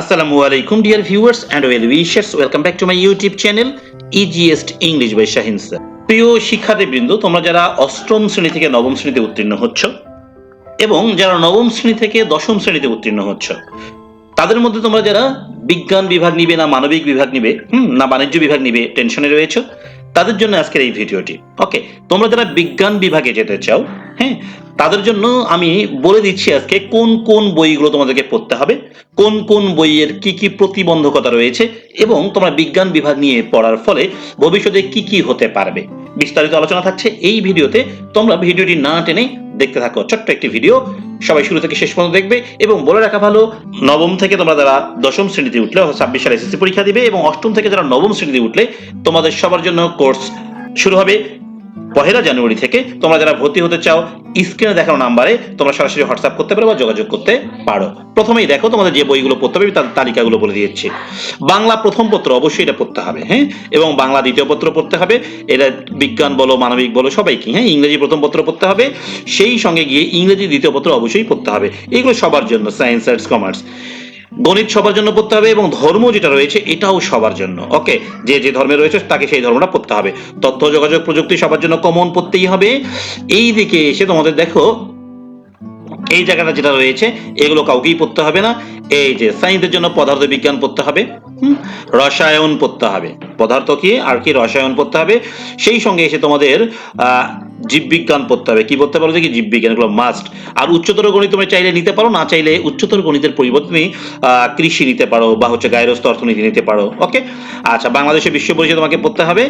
আসসালামু আলাইকুম dear viewers and well wishers welcome back to my YouTube channel easiest English by Shahin sir প্রিয় শিক্ষার্থীবৃন্দ, তোমরা যারা অষ্টম শ্রেণি থেকে নবম শ্রেণীতে উত্তীর্ণ হচ্ছ এবং যারা নবম শ্রেণি থেকে দশম শ্রেণীতে উত্তীর্ণ হচ্ছ, তাদের মধ্যে তোমরা যারা বিজ্ঞান বিভাগ নিবে না মানবিক বিভাগ নিবে, হুম, না বাণিজ্য বিভাগ নিবে টেনশনে রয়েছে, তাদের জন্য আজকের এই ভিডিওটি। ওকে তোমরা যারা বিজ্ঞান বিভাগে যেতে চাও হ্যাঁ তাদের জন্য আমি বলে দিচ্ছি আজকে কোন কোন বইগুলো তোমাদেরকে পড়তে হবে, কোন কোন বইয়ের কি কি প্রতিবন্ধকতা রয়েছে এবং তোমরা বিজ্ঞান বিভাগ নিয়ে পড়ার ফলে ভবিষ্যতে কি কি হতে পারবে। বিস্তারিত আলোচনা থাকছে এই ভিডিওতে, তোমরা ভিডিওটি না টেনে দেখতে থাকো, ছোট্ট একটি ভিডিও। সবাই শুরু থেকে শেষ পর্যন্ত দেখবে এবং বলে রাখা ভালো, নবম থেকে তোমরা যারা দশম শ্রেণীতে উঠলে ছাব্বিশ সালে এসএসসি পরীক্ষা দিবে এবং অষ্টম থেকে যারা নবম শ্রেণীতে উঠলে, তোমাদের সবার জন্য কোর্স শুরু হবে। পহেলা জানুয়ারি থেকে তোমরা যারা ভর্তি হতে চাও স্ক্রিনে দেখানো নাম্বারে তোমরা সরাসরি হোয়াটসঅ্যাপ করতে পারো বা যোগাযোগ করতে পারো। প্রথমেই দেখো তোমাদের যে বইগুলো পড়তে হবে, তার তালিকাগুলো বলে দিচ্ছি বাংলা প্রথম পত্র অবশ্যই এটা পড়তে হবে হ্যাঁ? এবং বাংলা দ্বিতীয় পত্র পড়তে হবে। এটা বিজ্ঞান বলো, মানবিক বলো, সবাইকে হ্যাঁ? ইংরেজি প্রথম পত্র পড়তে হবে। সেই সঙ্গে গিয়ে ইংরেজি দ্বিতীয় পত্র অবশ্যই পড়তে হবে। এগুলো সবার জন্য সায়েন্স আর্টস কমার্স গণিত সবার জন্য পড়তে হবে এবং ধর্ম যেটা রয়েছে এটাও সবার জন্য। ওকে যে যে ধর্মে রয়েছে তাকে সেই ধর্মটা পড়তে হবে। তথ্য, যোগাযোগ, প্রযুক্তি সবার জন্য কমন পড়তেই হবে। এই দিকে এসে তোমাদের দেখো, এই জায়গাটা যেটা রয়েছে, এগুলো কাউকেই পড়তে হবে না। এই যে সায়েন্সের জন্য পদার্থ বিজ্ঞান পড়তে হবে। রসায়ন পড়তে হবে। পদার্থ কি? আর কি রসায়ন পড়তে হবে? সেই সঙ্গে এসে তোমাদের জীববিজ্ঞান পড়তে হবে। কি পড়তে পারো কি জীববিজ্ঞান এগুলো মাস্ট আর উচ্চতর গণিত তুমি চাইলে নিতে পারো, না চাইলে উচ্চতর গণিতের পরিবর্তে তুমি কৃষি নিতে পারো বা হচ্ছে গায়রস্থ অর্থনীতি নিতে পারো। ওকে আচ্ছা বাংলাদেশে বিশ্ব পরিচয় তোমাকে পড়তে হবে।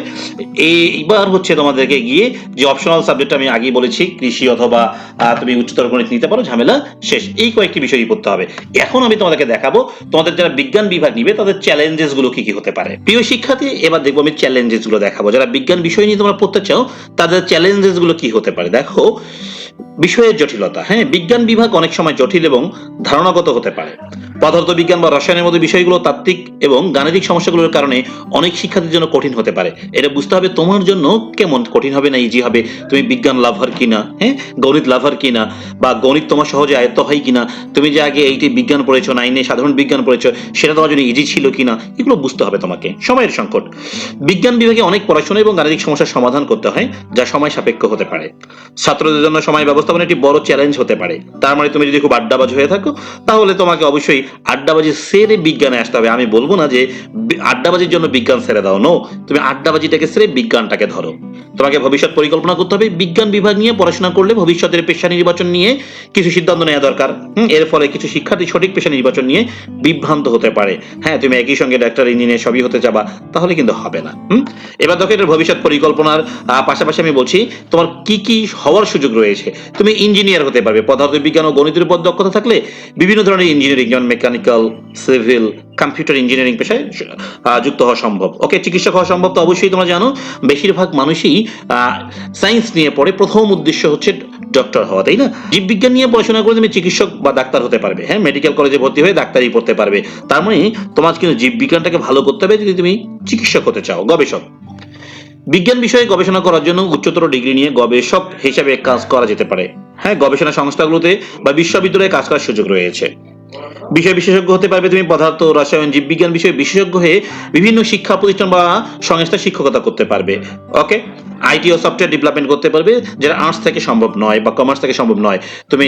এইবার হচ্ছে তোমাদেরকে গিয়ে যে অপশনাল সাবজেক্ট আমি আগেই বলেছি, কৃষি অথবা তুমি উচ্চতর গণিত নিতে পারো, ঝামেলা শেষ। এই কয়েকটি বিষয়ই পড়তে হবে। এখন আমি তোমাদেরকে দেখাবো, তোমাদের যারা বিজ্ঞান বিভাগ নিবে, তাদের চ্যালেঞ্জেসগুলো কি কি হতে পারে। প্রিয় শিক্ষার্থী, এবার দেখব আমি চ্যালেঞ্জেসগুলো দেখাবো। যারা বিজ্ঞান বিষয় নিয়ে তোমরা পড়তে চাও, তাদের চ্যালেঞ্জেস গুলো কি হতে পারে? দেখো, বিষয়ের জটিলতা হ্যাঁ? বিজ্ঞান বিভাগ অনেক সময় জটিল এবং ধারণাগত হতে পারে। পদার্থ বিজ্ঞান বা রসায়নের মধ্যে বিষয়গুলো তাত্ত্বিক এবং গাণিতিক সমস্যাগুলোর কারণে অনেক শিক্ষার্থীর জন্য কঠিন হতে পারে। এটা বুঝতে হবে তোমার জন্য কেমন কঠিন হবে না ইজি হবে। তুমি বিজ্ঞান লাভার কিনা হ্যাঁ? গণিত লাভার কিনা বা গণিত তোমার সহজে আয়ত্ত হয় কিনা? তুমি যে আগে এইটি বিজ্ঞান পড়েছো নাইনে সাধারণ বিজ্ঞান পড়েছো, সেটা তোমার জন্য ইজি ছিল কিনা? এগুলো বুঝতে হবে তোমাকে। সময়ের সংকট। বিজ্ঞান বিভাগে অনেক পড়াশোনা এবং গাণিতিক সমস্যার সমাধান করতে হয়, যা সময় সাপেক্ষ হতে পারে। ছাত্রদের জন্য সময় ব্যবস্থাপনা একটি বড় চ্যালেঞ্জ হতে পারে। তার মানে তুমি যদি খুব আড্ডাবাজ হয়ে থাকো, তাহলে তোমাকে অবশ্যই আড্ডাবাজি সেরে বিজ্ঞানে আসতে হবে। আমি বলব না যে আড্ডাবাজির জন্য বিজ্ঞান ছেড়ে দাও। নো তুমি আড্ডাবাজিটাকে ছেড়ে বিজ্ঞানটাকে ধরো। তোমাকে ভবিষ্যৎ পরিকল্পনা করতে হবে। বিজ্ঞান বিভাগ নিয়ে পড়াশোনা করলে ভবিষ্যতের পেশা নির্বাচন নিয়ে কিছু সিদ্ধান্ত নেওয়া দরকার। এর ফলে কিছু শিক্ষার্থী সঠিক পেশা নির্বাচন নিয়ে বিভ্রান্ত হতে পারে। হ্যাঁ তুমি একই সঙ্গে ডাক্তার ইঞ্জিনিয়ার সবই হতে যাবা তাহলে কিন্তু হবে না। এবার দেখো এটার ভবিষ্যৎ পরিকল্পনার পাশাপাশি আমি বলছি, তোমার কি কি হওয়ার সুযোগ রয়েছে? তুমি ইঞ্জিনিয়ার হতে পারবে। পদার্থ বিজ্ঞান ও গণিতের উপর দক্ষতা থাকলে বিভিন্ন ধরনের ইঞ্জিনিয়ারিং যেমন মেকানিক্যাল সিভিল কম্পিউটার ইঞ্জিনিয়ারিং পেশায় যুক্ত হওয়া সম্ভব। ওকে চিকিৎসক হওয়া সম্ভব তো অবশ্যই তোমরা জানো। বেশিরভাগ মানুষই সায়েন্স নিয়ে পড়ে। প্রথম উদ্দেশ্য হচ্ছে ডক্টর হওয়া, তাই না? জীববিজ্ঞান নিয়ে পড়াশোনা করে তুমি চিকিৎসক বা ডাক্তার হতে পারবে। হ্যাঁ মেডিকেল কলেজে ভর্তি হয়ে ডাক্তারি পড়তে পারবে। তার মানে তোমার কিন্তু জীববিজ্ঞানটাকে ভালো করতে হবে যদি তুমি চিকিৎসক হতে চাও, গবেষক। বিজ্ঞান বিষয়ে গবেষণা করার জন্য উচ্চতর ডিগ্রি নিয়ে গবেষক হিসেবে কাজ করা যেতে পারে। হ্যাঁ গবেষণা সংস্থাগুলোতে বা বিশ্ববিদ্যালয়ে কাজ করার সুযোগ রয়েছে। বিষয় বিশেষজ্ঞ হতে পারবে তুমি, পদার্থ, রসায়ন জীববিজ্ঞান বিষয়ে বিশেষজ্ঞ হয়ে বিভিন্ন শিক্ষা প্রতিষ্ঠান বা সংস্থার শিক্ষকতা করতে পারবে। ওকে আইটি ও সফটওয়্যার ডেভেলপমেন্ট করতে পারবে, যেটা আর্টস থেকে সম্ভব নয় বা কমার্স থেকে সম্ভব নয়। তুমি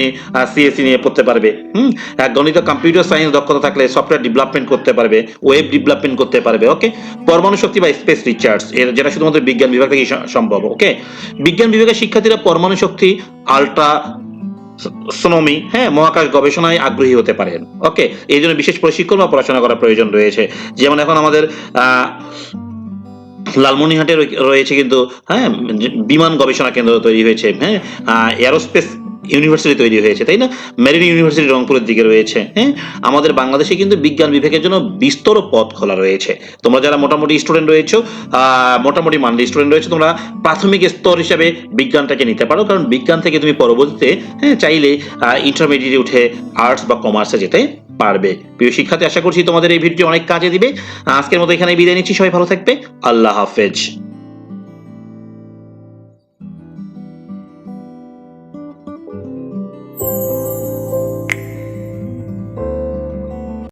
সিএসসি নিয়ে পড়তে পারবে, হুম? গণিত কম্পিউটার সায়েন্স দক্ষতা থাকলে সফটওয়্যার ডেভেলপমেন্ট করতে পারবে ওয়েব ডেভেলপমেন্ট করতে পারবে ওকে পরমাণু শক্তি বা স্পেস রিচার্জ এর যেটা শুধুমাত্র বিজ্ঞান বিভাগ থেকে সম্ভব ওকে বিজ্ঞান বিভাগের শিক্ষার্থীরা পরমাণু শক্তি আলট্রা সোনোমি হ্যাঁ মহাকাশ গবেষণায় আগ্রহী হতে পারেন। ওকে, এই জন্য বিশেষ প্রশিক্ষণ বা পড়াশোনা করার প্রয়োজন রয়েছে। যেমন এখন আমাদের লালমনিহাটে রয়েছে কিন্তু হ্যাঁ বিমান গবেষণা কেন্দ্র তৈরি হয়েছে হ্যাঁ এরোস্পেস ইউনিভার্সিটি তৈরি হয়েছে, তাই না? মেরিন ইউনিভার্সিটি রংপুরের দিকে রয়েছে হ্যাঁ? আমাদের বাংলাদেশে কিন্তু বিজ্ঞান বিভাগের জন্য বিস্তর পথ খোলা রয়েছে। তোমরা যারা মোটামুটি স্টুডেন্ট রয়েছো মোটামুটি মানলি স্টুডেন্ট রয়েছে, তোমরা প্রাথমিক স্তর হিসাবে বিজ্ঞানটাকে নিতে পারো, কারণ বিজ্ঞান থেকে তুমি পরবর্তীতে হ্যাঁ চাইলে ইন্টারমিডিয়েট উঠে আর্টস বা কমার্সে যেতে পারবে। প্রিয় শিক্ষার্থী, আশা করছি তোমাদের এই ভিডিও অনেক কাজে দিবে। আজকের মতো এখানে বিদায় নিচ্ছি, সবাই ভালো থাকবে। আল্লাহ হাফেজ।